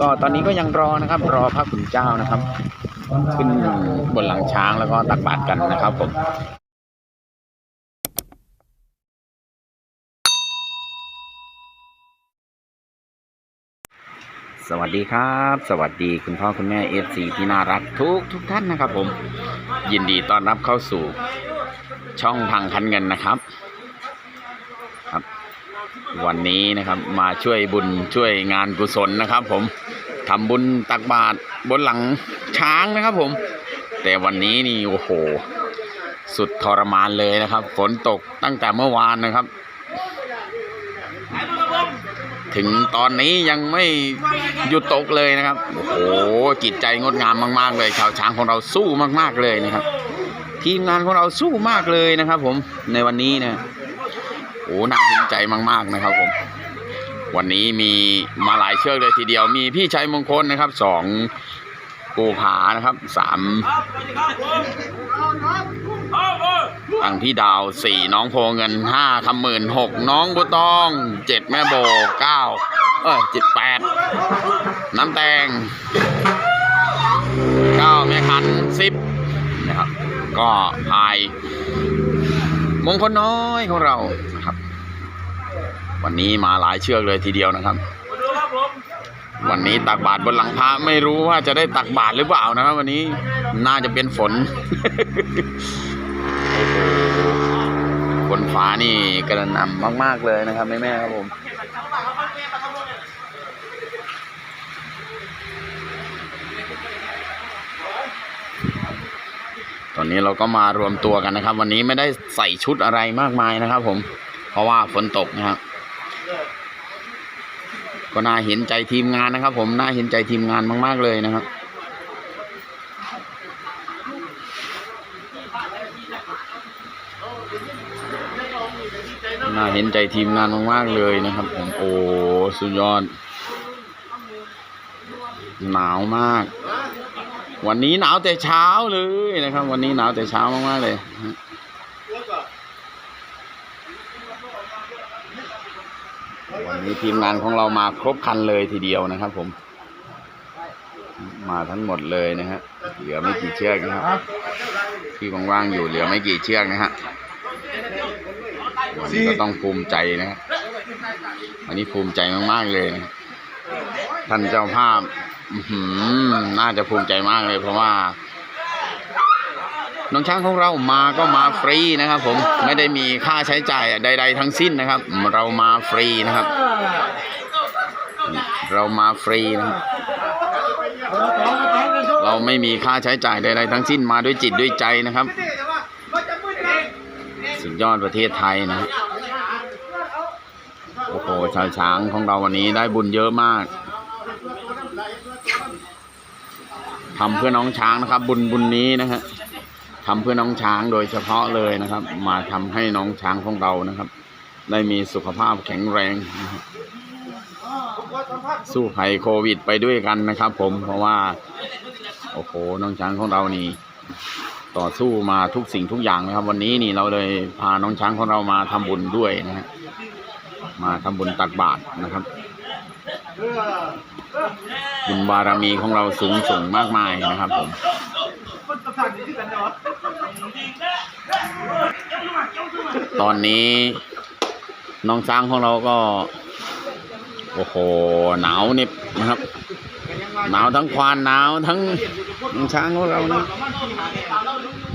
ก็ตอนนี้ก็ยังรอนะครับ รอพระขุนเจ้านะครับ ขึ้นบนหลังช้างแล้วก็ตักบาตรกันนะครับผมสวัสดีครับ สวัสดีคุณพ่อคุณแม่เอฟซีที่น่ารักทุกทุกท่านนะครับผม ยินดีต้อนรับเข้าสู่ช่องพังคันเงินนะครับครับ วันนี้นะครับมาช่วยบุญช่วยงานกุศลนะครับ ผมทำบุญตักบาตรบนหลังช้างนะครับ ผม แต่วันนี้นี่โอ้โห สุดทรมานเลยนะครับ ฝนตกตั้งแต่เมื่อวานนะครับ ถึงตอนนี้ยังไม่หยุดตกเลยนะครับ โอ้โหจิตใจงดงามมาก ๆ เลยชาวช้างของเราสู้มาก ๆเลยนะครับ ทีมงานของเราสู้มากเลยนะครับ ผมในวันนี้นะ อ้น่าภูมิใจมาก ๆ นะครับผม วันนี้มีมาหลายเชือกเลยทีเดียว มีพี่ชัยมงคลนะครับสองปูผานะครับสามอังพี่ดาวสี่น้องโพเงินห้าคำหมื่นหกน้องบุตองเจ็ดแม่โบเก้าเออเจ็ดแปดน้ำแตงเก้าแม่ขันสิบนะครับ ก็พายมงคลน้อยของเรา วันนี้มาหลายเชือกเลยทีเดียวนะครับ วันนี้ตักบาตรบนหลังพระไม่รู้ว่าจะได้ตักบาตรหรือเปล่านะครับ วันนี้น่าจะเป็นฝนฝนฟ้านี่กระหน่ำมาก ๆ เลยนะครับแม่แม่ๆครับผมตอนนี้เราก็มารวมตัวกันนะครับ วันนี้ไม่ได้ใส่ชุดอะไรมากมายนะครับ ผม เพราะว่าฝนตกนะครับ ก็น่าเห็นใจทีมงานนะครับ ผมน่าเห็นใจทีมงานมาก ๆ เลยนะครับน่าเห็นใจทีมงานมาก ๆ เลยนะครับ ผมโอ้สุดยอด หนาวมาก วันนี้หนาวแต่เช้าเลยนะครับ วันนี้หนาวแต่เช้ามาก ๆ เลยฮะ วันนี้ทีมงานของเรามาครบคันเลยทีเดียวนะครับผม มาทั้งหมดเลยนะฮะเหลือไม่กี่เชือกนะครับ ที่ว่างๆอยู่เหลือไม่กี่เชือกนะฮะวันนี้ก็ต้องภูมิใจนะฮะวันนี้ภูมิใจมากๆเลยนะท่านเจ้าภาพอื้อหือน่าจะภูมิใจมากเลยเพราะว่า น้องช้างของเรามาก็มาฟรีนะครับผมไม่ได้มีค่าใช้จ่ายใด ๆ ทั้งสิ้นนะครับ เรามาฟรีนะครับ เรามาฟรีนะครับเราไม่มีค่าใช้จ่ายใดๆทั้งสิ้นมาด้วยจิตด้วยใจนะครับ สุดยอดประเทศไทยนะโอ้โหชาวช้างของเราวันนี้ได้บุญเยอะมากทำเพื่อน้องช้างนะครับ บุญบุญนี้นะฮะ ทำเพื่อน้องช้างโดยเฉพาะเลยนะครับ มาทำให้น้องช้างของเรานะครับ ได้มีสุขภาพแข็งแรงนะครับสู้ภัยโควิดไปด้วยกันนะครับ ผมเพราะว่า โอ้โหน้องช้างของเรานี่ ต่อสู้มาทุกสิ่งทุกอย่างนะครับ วันนี้นี่เราเลยพาน้องช้างของเรามาทำบุญด้วยนะฮะมาทำบุญตักบาตรนะครับบุญบารมีของเราสูงส่งมากมายนะครับผม ตอนนี้น้องช้างของเราก็ โอ้โหหนาวนิบนะครับ หนาวทั้งควานหนาวทั้งน้องช้างของเรานะ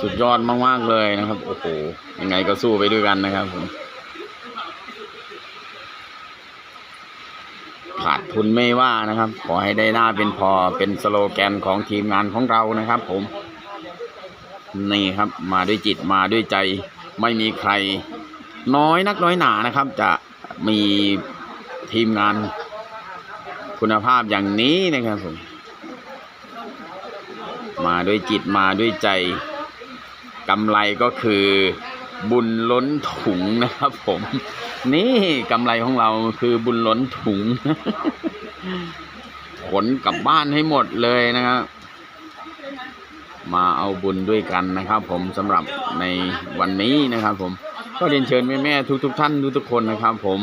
สุดยอดมาก ๆ เลยนะครับ โอ้โหยังไงก็สู้ไปด้วยกันนะครับผมขาดทุนไม่ว่านะครับ ขอให้ได้หน้าเป็นพอเป็นสโลแกนของทีมงานของเรานะครับผม นี่ครับมาด้วยจิตมาด้วยใจ ไม่มีใคร น้อยนักน้อยหนานะครับ จะมีทีมงานคุณภาพอย่างนี้นะครับผมมาด้วยจิตมาด้วยใจกำไรก็คือบุญล้นถุงนะครับผม นี่กำไรของเราคือบุญล้นถุง ขนกลับบ้านให้หมดเลยนะครับ มาเอาบุญด้วยกันนะครับ ผมสำหรับในวันนี้นะครับ ผมก็เรียนเชิญแม่ๆทุกๆท่านทุกๆคนนะครับ ผม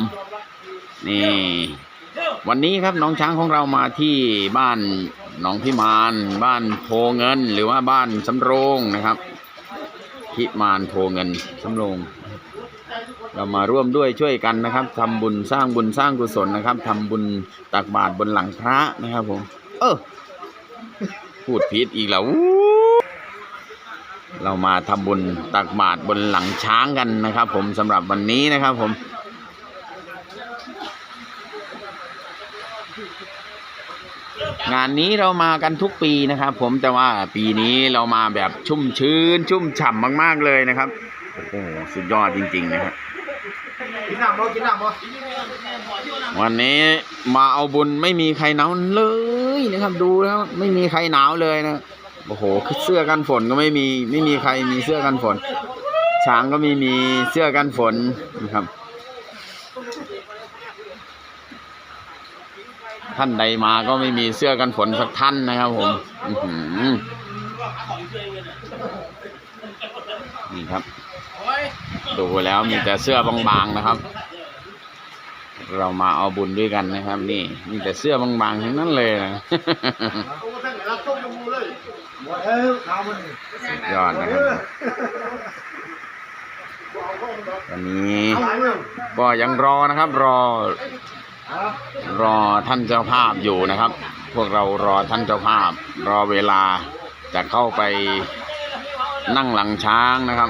นี่วันนี้ครับน้องช้างของเรามาที่บ้านหนองพิมานบ้านโพเงิน หรือว่าบ้านสำโรงนะครับพิมานโพเงินสำโรงเรามาร่วมด้วยช่วยกันนะครับทำบุญสร้างบุญสร้างกุศลนะครับทำบุญตักบาตรบนหลังพระนะครับผม เออพูดผิดอีกแล้ว เรามาทำบุญตักบาตรบนหลังช้างกันนะครับ ผมสำหรับวันนี้นะครับผม งานนี้เรามากันทุกปีนะครับ ผมแต่ว่าปีนี้เรามาแบบชุ่มชื้น ชุ่มฉ่ำมาก ๆ เลยนะครับโอ้โหสุดยอดจริง ๆ นะครับวันนี้มาเอาบุญไม่มีใครหนาวเลยนะครับ ดูแล้วไม่มีใครหนาวเลยนะ โอ้โหเสื้อกันฝนก็ไม่มี ไม่มีใครมีเสื้อกันฝน ช้างก็ไม่มีเสื้อกันฝนนะครับ ท่านใดมาก็ไม่มีเสื้อกันฝนสักท่านนะครับผมนี่ครับ ดูแล้วมีแต่เสื้อบางๆนะครับ เรามาเอาบุญด้วยกันนะครับ นี่มีแต่เสื้อบางๆทั้งนั้นเลยนะ บ่เออเอามันยอดนะครับวันนี้เอาไหนมึงก็ยังรอนะครับ รอ รอท่านเจ้าภาพอยู่นะครับ พวกเรารอท่านเจ้าภาพ รอเวลาจะเข้าไปนั่งหลังช้างนะครับ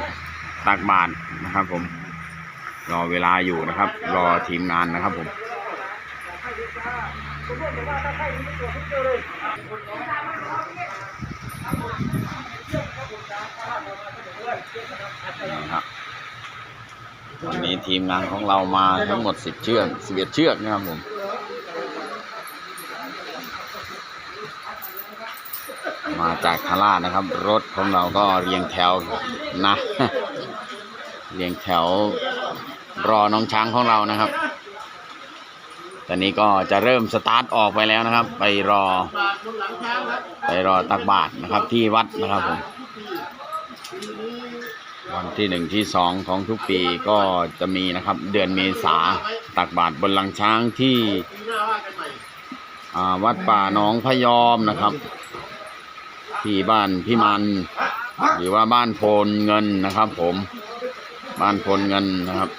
ตักบาตรนะครับ ผม รอเวลาอยู่นะครับ รอทีมงานนะครับผม นี่ครับวันนี้ทีมงานของเรามาทั้งหมดสิบเชือกสิบเอ็ดเชือกนะครับผมมาจากทารานะครับ รถของเราก็เรียงแถวนะ เรียงแถวรอน้องช้างของเรานะครับ ตอนนี้ก็จะเริ่มสตาร์ทออกไปแล้วนะครับ ไปรอ ไปรอตักบาตรนะครับที่วัดนะครับผมวันที่หนึ่งที่สองของทุกปีก็จะมีนะครับ เดือนเมษาตักบาตรบนหลังช้างที่วัดป่าหนองพยอมนะครับ ที่บ้านพิมัน หรือว่าบ้านโพนเงินนะครับ ผม บ้านโพนเงินนะครับ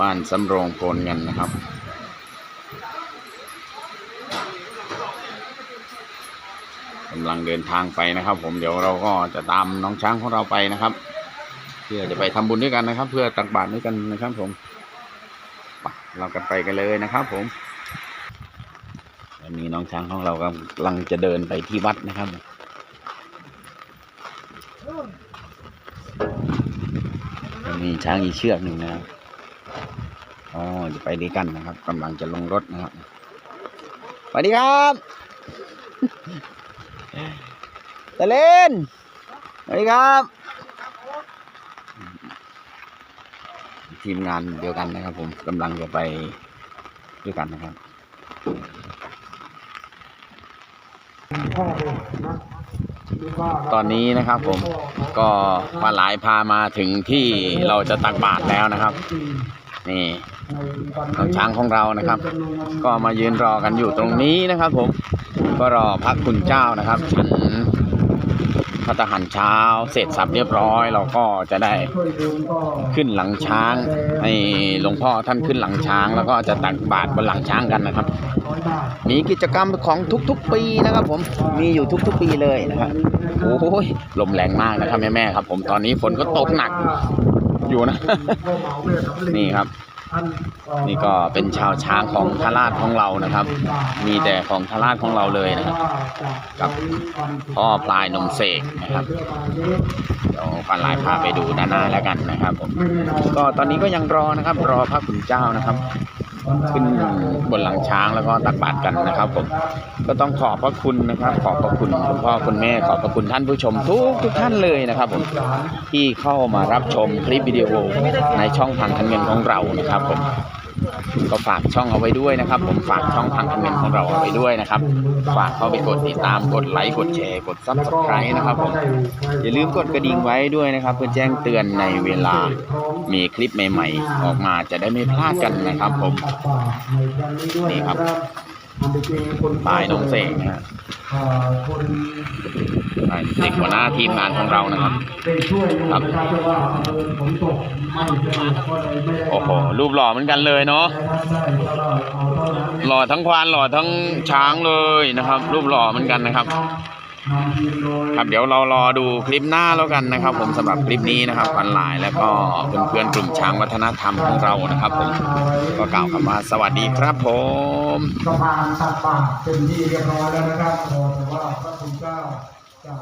บ้านสำโรงโพนเงินนะครับ กำลังเดินทางไปนะครับ ผมเดี๋ยวเราก็จะตามน้องช้างของเราไปนะครับ เพื่อจะไปทำบุญด้วยกันนะครับ เพื่อตักบาตรด้วยกันนะครับ ผมเรากันไปกันเลยนะครับ ผมวันนี้น้องช้างของเรากำลังจะเดินไปที่วัดนะครับมีช้างอีกเชือกหนึ่งนะครับ อ๋อจะไปด้วยกันนะครับกำลังจะลงรถนะครับสวัสดีครับตะเลนสวัสดีครับ ทีมงานเดียวกันนะครับ ผมกำลังจะไปด้วยกันนะครับตอนนี้นะครับผมก็ปลาหลายพามาถึงที่เราจะตักบาตรแล้วนะครับ นี่น้องช้างของเรานะครับ ก็มายืนรอกันอยู่ตรงนี้นะครับ ผมก็รอพระคุณเจ้านะครับฉันพระทหารเช้าเสร็จสับเรียบร้อย เราก็จะได้ขึ้นหลังช้างให้หลวงพ่อท่านขึ้นหลังช้าง แล้วก็จะตักบาตรบนหลังช้างกันนะครับ มีกิจกรรมของทุกๆปีนะครับ ผมมีอยู่ทุกๆปีเลยนะครับโอ้ยลมแรงมากนะครับแม่ๆครับ ผมตอนนี้ฝนก็ตกหนัก อยู่นะ นี่ครับ นี่ก็เป็นชาวช้างของทาราชของเรานะครับ มีแต่ของทาราชของเราเลยนะครับ กับพ่อพลายนมเสกนะครับเดี๋ยวปานลายพาไปดูด้านหน้าแล้วกันนะครับผมก็ตอนนี้ก็ยังรอนะครับ รอพระคุณเจ้านะครับ ขึ้นบนหลังช้างแล้วก็ตักบาตรกันนะครับ ผมก็ต้องขอบพระคุณนะครับ ขอบพระคุณคุณพ่อคุณแม่ขอบพระคุณท่านผู้ชมทุกทุกท่านเลยนะครับ ผมที่เข้ามารับชมคลิปวิดีโอในช่องทางทันเงินของเรานะครับผม ก็ฝากช่องเอาไว้ด้วยนะครับ ผมฝากช่องทางคอมเมนต์ของเราเอาไว้ด้วยนะครับ ฝากเข้าไปกดติดตามกดไลค์กดแชร์กดซับสไครต์นะครับผมอย่าลืมกดกระดิ่งไว้ด้วยนะครับ เพื่อแจ้งเตือนในเวลามีคลิปใหม่ๆ ออกมาจะได้ไม่พลาดกันนะครับ ผมนี่ครับปลายน้องเสกนะฮะ เด็กหัวหน้าทีมงานของเรานะครับได้ช่วยอยู่ครับนะครับแต่ว่าเออฝนตกไม่สะดวกก็เลยไม่ได้โอ้โหรูปหล่อเหมือนกันเลยเนาะนะครับได้ก็ได้เอาเท่านั้นหล่อทั้งควานหล่อทั้งช้างเลยนะครับ รูปหล่อเหมือนกันนะครับนำทีมโดย ครับเดี๋ยวเรารอดูคลิปหน้าแล้วกันนะครับ ผมสำหรับคลิปนี้นะครับควันหลายแล้วก็เพื่อนๆกลุ่มช้างวัฒนธรรมของเรานะครับผมก็กล่าวคำว่าสวัสดีครับผมสะพานตัดป่าเป็นที่เรียบร้อยแล้วนะครับขอแต่ว่าพระคุณเจ้าจะ